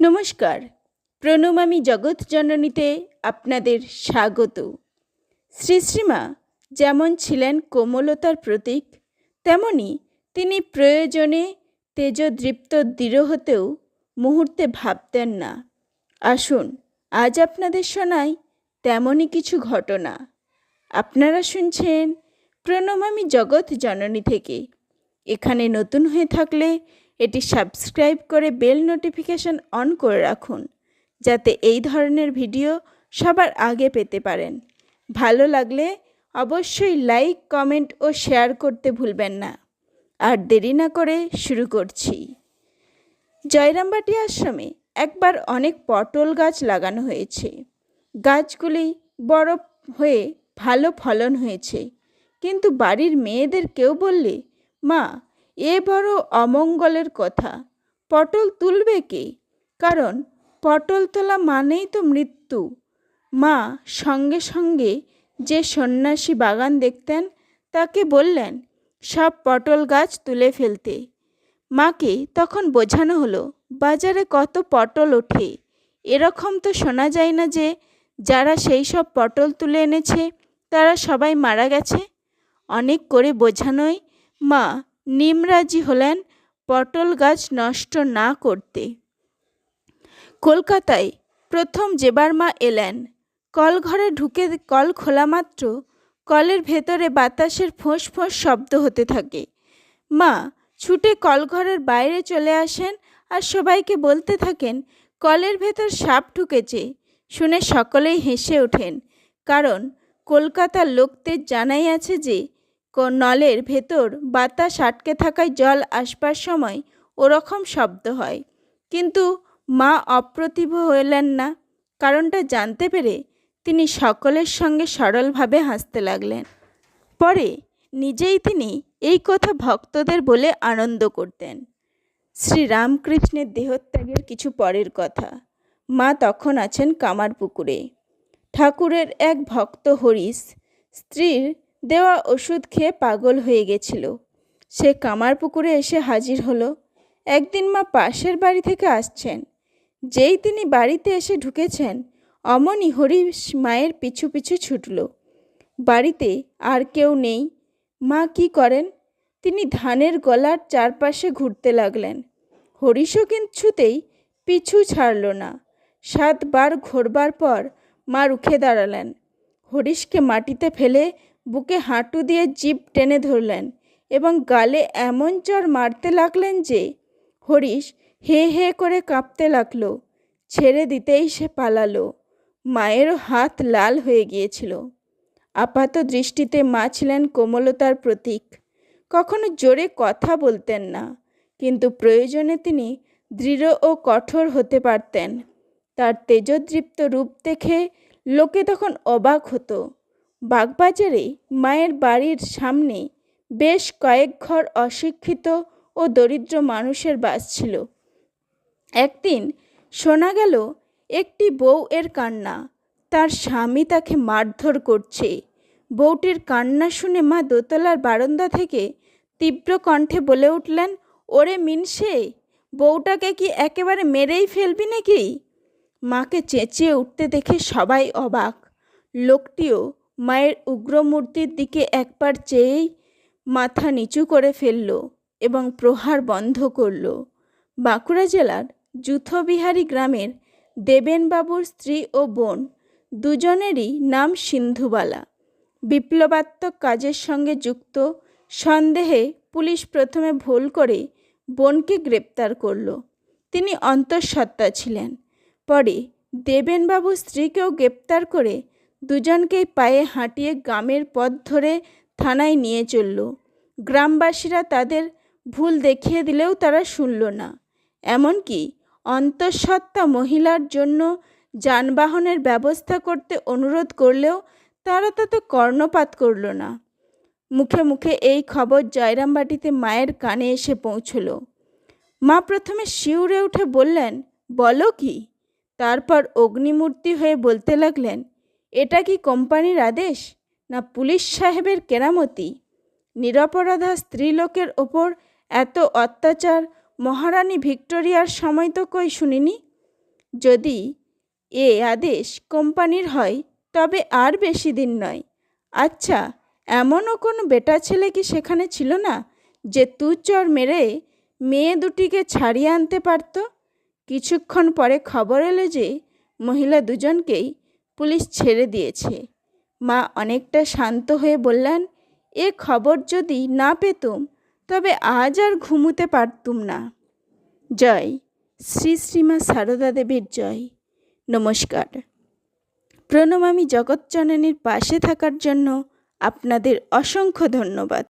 নমস্কার। প্রণমামী জগৎ জননীতে আপনাদের স্বাগত। শ্রী শ্রীমা যেমন ছিলেন কোমলতার প্রতীক, তেমনি তিনি প্রয়োজনে তেজদৃপ্ত দৃঢ় হতেও মুহূর্তে ভাবতেন না। আসুন, আজ আপনাদের শোনাই তেমনই কিছু ঘটনা। আপনারা শুনছেন প্রণমামী জগৎ জননী থেকে। এখানে নতুন হয়ে থাকলে এটি সাবস্ক্রাইব করে বেল নোটিফিকেশন অন করে রাখুন, যাতে এই ধরনের ভিডিও সবার আগে পেতে পারেন। ভালো লাগলে অবশ্যই লাইক, কমেন্ট ও শেয়ার করতে ভুলবেন না। আর দেরি না করে শুরু করছি। জয়রামবাটি আশ্রমে একবার অনেক পটল গাছ লাগানো হয়েছে। গাছগুলি বড় হয়ে ভালো ফলন হয়েছে। কিন্তু বাড়ির মেয়েদের কেউ বললে, মা এ বড় অমঙ্গলের কথা। পটল তুলবে কে? কারণ পটল তোলা মানেই তো মৃত্যু। মা সঙ্গে সঙ্গে যে সন্ন্যাসী বাগান দেখতেন, তাকে বললেন, সব পটল গাছ তুলে ফেলতে। মাকে তখন বোঝানো হলো, বাজারে কত পটল ওঠে। এরকম তো শোনা যায় না যে, যারা সেই সব পটল তুলে এনেছে, তারা সবাই মারা গেছে? অনেক করে বোঝানোয় মা নিমরাজি হলেন পটল গাছ নষ্ট না করতে। কলকাতায় প্রথম যেবার মা এলেন। কল ঘরে ঢুকে কল খোলা মাত্র, কলের ভেতরে বাতাসের ফোঁস ফোঁস শব্দ হতে থাকে। মা ছুটে কলঘরের বাইরে চলে আসেন আর সবাইকে বলতে থাকেন, কলের ভেতর সাপ ঢুকেছে। শুনে সকলেই হেসে ওঠেন। কারণ কলকাতার লোকদের জানাই আছে যে নলের ভেতর বাতাস আটকে থাকায় জল আসবার সময় ওরকম শব্দ হয়। কিন্তু মা অপ্রতিভ হইলেন না। কারণটা জানতে পেরে তিনি সকলের সঙ্গে সরলভাবে হাসতে লাগলেন। পরে নিজেই তিনি এই কথা ভক্তদের বলে আনন্দ করতেন। শ্রী রামকৃষ্ণের দেহত্যাগের কিছু পরের কথা। মা তখন আছেন কামারপুকুরে। ঠাকুরের এক ভক্ত হরিশ, স্ত্রীর দেওয়া ওষুধ খেয়ে পাগল হয়ে গেছিল। সে কামার পুকুরে এসে হাজির হলো। একদিন মা পাশের বাড়ি থেকে আসছেন। যেই তিনি বাড়িতে এসে ঢুকেছেন, অমনি হরিশ মায়ের পিছু পিছু ছুটল। বাড়িতে আর কেউ নেই। মা কি করেন? তিনি ধানের গলার চারপাশে ঘুরতে লাগলেন। হরিশও কিছুতেই পিছু ছাড়ল না। সাতবার ঘোরবার পর মা রুখে দাঁড়ালেন। হরিশকে মাটিতে ফেলে বুকে হাঁটু দিয়ে জিপ টেনে ধরলেন এবং গালে এমন চর মারতে লাগলেন যে হরিশ হে হে করে কাঁপতে লাগল, ছেড়ে দিতেই সে পালালো, মায়েরও হাত লাল হয়ে গিয়েছিল। আপাত দৃষ্টিতে মা ছিলেন কোমলতার প্রতীক, কখনো জোরে কথা বলতেন না, কিন্তু প্রয়োজনে তিনি দৃঢ় ও কঠোর হতে পারতেন। তার তেজদৃপ্ত রূপ দেখে লোকে তখন অবাক হতো। বাগবাজারে মায়ের বাড়ির সামনে বেশ কয়েক ঘর অশিক্ষিত ও দরিদ্র মানুষের বাস ছিল। একদিন শোনা গেল, একটি বউ এর কান্না। তার স্বামী তাকে মারধর করছে। বউটির কান্না শুনে মা দোতলার বারান্দা থেকে তীব্র কণ্ঠে বলে উঠলেন, ওরে মিনসে, বউটাকে কি একেবারে মেরেই ফেলবি নাকি? মাকে চেঁচিয়ে উঠতে দেখে সবাই অবাক। লোকটিও মায়ের উগ্রমূর্তির দিকে একবার চেয়েই মাথা নিচু করে ফেলল এবং প্রহার বন্ধ করল। বাঁকুড়া জেলার যুথবিহারী গ্রামের দেবেনবাবুর স্ত্রী ও বোন দুজনেরই নাম সিন্ধুবালা। বিপ্লবাত্মক কাজের সঙ্গে যুক্ত সন্দেহে পুলিশ প্রথমে ভুল করে বোনকে গ্রেপ্তার করল। তিনি অন্তঃসত্ত্বা ছিলেন। পরে দেবেনবাবু স্ত্রীকেও গ্রেপ্তার করে দুজনকেই পায়ে হাঁটিয়ে গ্রামের পথ ধরে থানায় নিয়ে চলল। গ্রামবাসীরা তাদের ভুল দেখিয়ে দিলেও তারা শুনল না। এমনকি অন্তঃসত্ত্বা মহিলার জন্য যানবাহনের ব্যবস্থা করতে অনুরোধ করলেও তারা তাতে কর্ণপাত করল না। মুখে মুখে এই খবর জয়রামবাটিতে মায়ের কানে এসে পৌঁছল। মা প্রথমে শিউরে উঠে বললেন, বলো কি? তারপর অগ্নিমূর্তি হয়ে বলতে লাগলেন এটা কি কোম্পানির আদেশ না পুলিশ সাহেবের কেরামতি? নিরপরাধা স্ত্রীলোকের ওপর এত অত্যাচার, মহারানী ভিক্টোরিয়ার সময় তো কই শুনিনি? যদি এ আদেশ কোম্পানির হয়, তবে আর বেশি দিন নয়। আচ্ছা এমনও কোনো বেটা ছেলে কি সেখানে ছিল না যে তুচর মেরে মেয়ে দুটিকে ছাড়িয়ে আনতে পারত? কিছুক্ষণ পরে খবর এলো যে মহিলা দুজনকেই পুলিশ ছেড়ে দিয়েছে। মা অনেকটা শান্ত হয়ে বললেন, এ খবর যদি না পেতুম, তবে আজ আর ঘুমুতে পারতুম না। জয়, শ্রী শ্রীমা সারদা দেবীর জয়। নমস্কার। প্রণমামী জগৎজননীর পাশে থাকার জন্য আপনাদের অসংখ্য ধন্যবাদ।